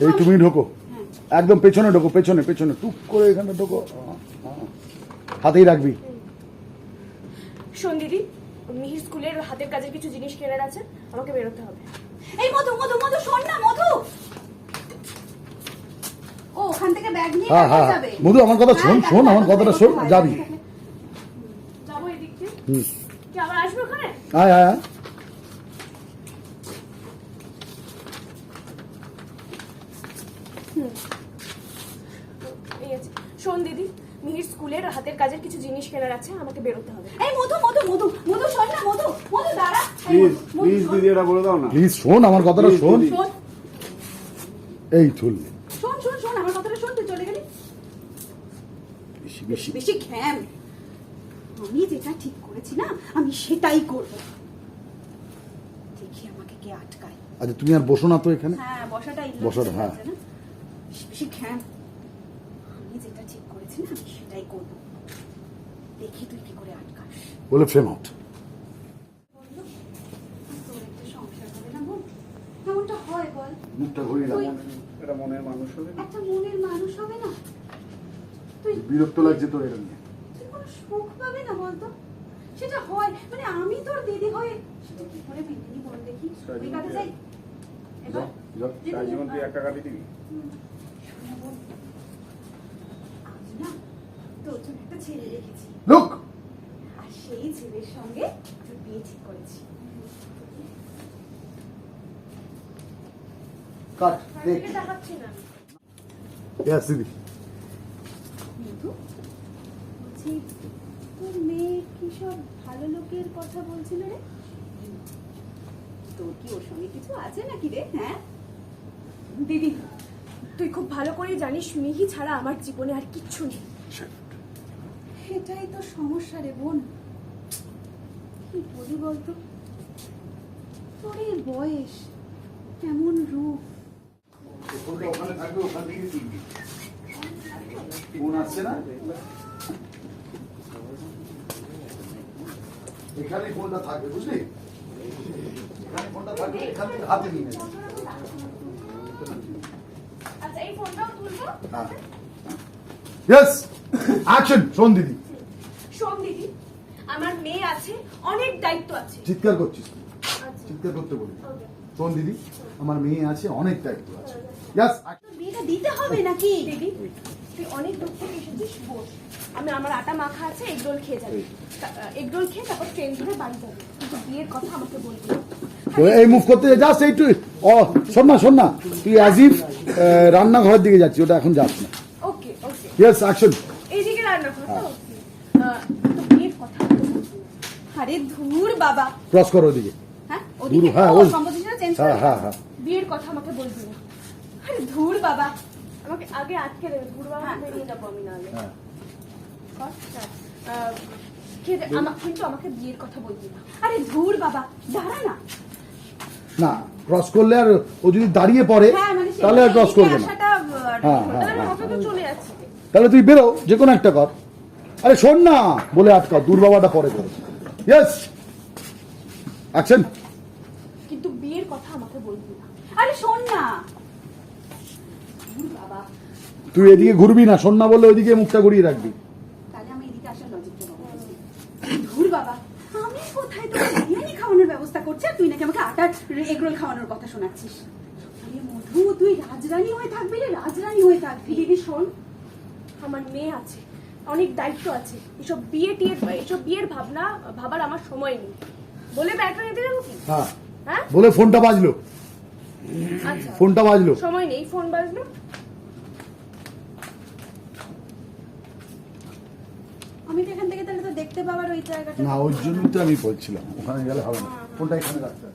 এই তুমি ঢোকো। একদম পেছনে ঢোকো পেছনে পেছনে। টুক করে এখানে ঢোকো। হ্যাঁ, হ্যাঁ। হাতেই রাখবি। শোন দিদি মিহির স্কুলের হাতের কাজের কিছু জিনিস কেনার আছে আমাকে বেরোতে হবে। এই মধু মধু মধু শোন না মধু। ও ওখান থেকে ব্যাগ নিয়ে হ্যাঁ হ্যাঁ হ্যাঁ। যাবে। মধু আমার কথা শোন হ্যাঁ, শোন আমার কথাটা শোন যাবি। যাব এদিক দিয়ে। হুম। কি আবার আসবে ওখানে? আয় আয়। আছে শোন দিদি মিহির স্কুলের হাতের কাজের কিছু জিনিস কেনার আছে আমাকে বেরোতে হবে। এই মধু মধু মধু মধু শোন না মধু মধু দাঁড়া। প্লিজ প্লিজ দিদি এটা বলে দাও না। প্লিজ শোন আমার কথাটা শোন। শোন এই চল শোন শোন শোন আমার কথাটা শোন তুই চলে গেলি? বেশি বেশি। বেশি ঘ্যাম। আমি যেটা ঠিক করেছি না আমি সেটাই করব। দেখি আমাকে কে আটকায়। আচ্ছা তুমি আর বসো না তো এখানে। হ্যাঁ বসাটা ইল্লুমিনেশন বসাটা, হ্যাঁ। না? বেশি বেশি ঘ্যাম আমি যেটা ঠিক করেছি না আমি সেটাই করব। দেখি তুই কি করে আটকাস। বলে ফ্রেম আউট। না বোন এমনটা হয় বল। মুখটা ঘুরিয়ে দাও তুই- এটা মনের মানুষ হবে না? একটা মনের মানুষ হবে না? তুই বিরক্ত লাগছে তোর এটা নিয়ে। তুই কোনো সুখ পাবে না বলতো? সেটা হয়। মানে আমি তোর দিদি হয়ে সেটা কি করে মেনে বল দেখি। যাই এবার জীবন তুই একা কাটি দিবি শোনো বোন, আজ না তোর জন্য একটা ছেলে রেখেছি লুক! আর সেই ছেলের সঙ্গে তোর বিয়ে ঠিক করেছি। কাট দেখ। দেখাচ্ছি না। ইয়েস দিদি মধু বলছি তোর মেয়ে কি সব ভালো লোকের কথা বলছিল রে? তোর কি ওর সঙ্গে কিছু আছে নাকি রে হ্যাঁ? দিদি তুই খুব ভালো করেই জানিস মিহি ছাড়া আমার জীবনে আর কিচ্ছু নেই। এটাই তো সমস্যা রে বোন। কি বলি বলতো? তোর এই বয়স কেমন রূপ। ওখানে থাকবে ওখান থেকে তুলবি ফোন আসছে না? এখানে ফোনটা থাকবে বুঝলি? এখানে ফোনটা থাকবে এখান থেকে হাতে নিয়ে নেবে। আচ্ছা এই ফোনটাও তুলবো? হ্যাঁ। ইয়েস অ্যাকশন শোন দিদি। শোন দিদি আমার মেয়ে আছে অনেক দায়িত্ব আছে। চিৎকার করছিস আচ্ছা। চিৎকার করতে বলি শোন দিদি আমার মেয়ে আছে অনেক দায়িত্ব আছে। ইয়াস তোর বিয়েটা দিতে হবে নাকি? দিদি তুই অনেক দূর থেকে এসেছিস বস। আমি আমার আটা মাখা আছে এগ রোল খেয়ে যাবি। এগ রোল খেয়ে তারপর ট্রেন ধরে বাড়ি যাবি। কিন্তু বিয়ের কথা আমাকে বলবি। এই মুভ করতে যাস এই তুই। ও শোন না শোন না। তুই অ্যাজিভ রান্নাঘরের দিকে যাচ্ছি ওটা এখন যাস না। ওকে ওকে। ইয়েস অ্যাকশন কথা আমাকে আরে ধুর বাবা। ক্রস করো ওদিকে। হ্যাঁ ওদিকে হ্যাঁ, ওই- সম্পোজিশনটা চেঞ্জ হ্যাঁ হ্যাঁ হ্যাঁ। বিয়ের কথা আমাকে বলবি না আরে ধুর বাবা। আমাকে আগে আটকে দেবে ঘুরবো হ্যাঁ। বেরিয়ে যাব আমি নাহলে। হ্যাঁ। হ্যাঁ। কিন্তু আমাকে বিয়ের কথা বলবি না। আরে ধুর বাবা দাঁড়া না। না ক্রস করলে আর ও যদি দাঁড়িয়ে পড়ে হ্যাঁ মানে তাহলে আর ক্রস করবে না। হ্যাঁ, চলে তাহলে তুই বেরো যে কোনো একটা কর। আরে শোন না বলে আটকা দূর বাবাটা পরে করো। ইয়েস অ্যাকশন কিন্তু বিয়ের কথা আমাকে বলবি না। আরে শোন না। বাবা তুই এদিকে ঘুরবি না শোন না বললে ওইদিকে মুখটা ঘুরিয়ে রাখবি। তাহলে আমি এদিকে আসার লজিকটা বাবা ধুর বাবা আমি কোথায় তোকে বিরিয়ানি খাওয়ানোর ব্যবস্থা করছি তুই নাকি আমাকে আটার এগরোল খাওয়ানোর কথা শোনাচ্ছিস? আরে মধু তুই রাজরানী হয়ে থাকবি রে রাজরানী হয়ে থাকবি। দিদি শোন আমার মেয়ে আছে অনেক দায়িত্ব আছে এসব বিয়ে টিয়ে এসব বিয়ের ভাবনা ভাবার আমার সময় নেই। বলে ব্যাগটা নিতে যাব কি? হ্যাঁ। হ্যাঁ? বলে ফোনটা বাজলো। আচ্ছা। ফোনটা বাজলো। সময় নেই ফোন বাজলো। আমি তো এখান থেকে তাহলে তো দেখতে পাবার ওই জায়গাটা। না ওই জন্যই তো আমি বলছিলাম ওখানে গেলে হবে না। ফোনটা এখানে রাখতে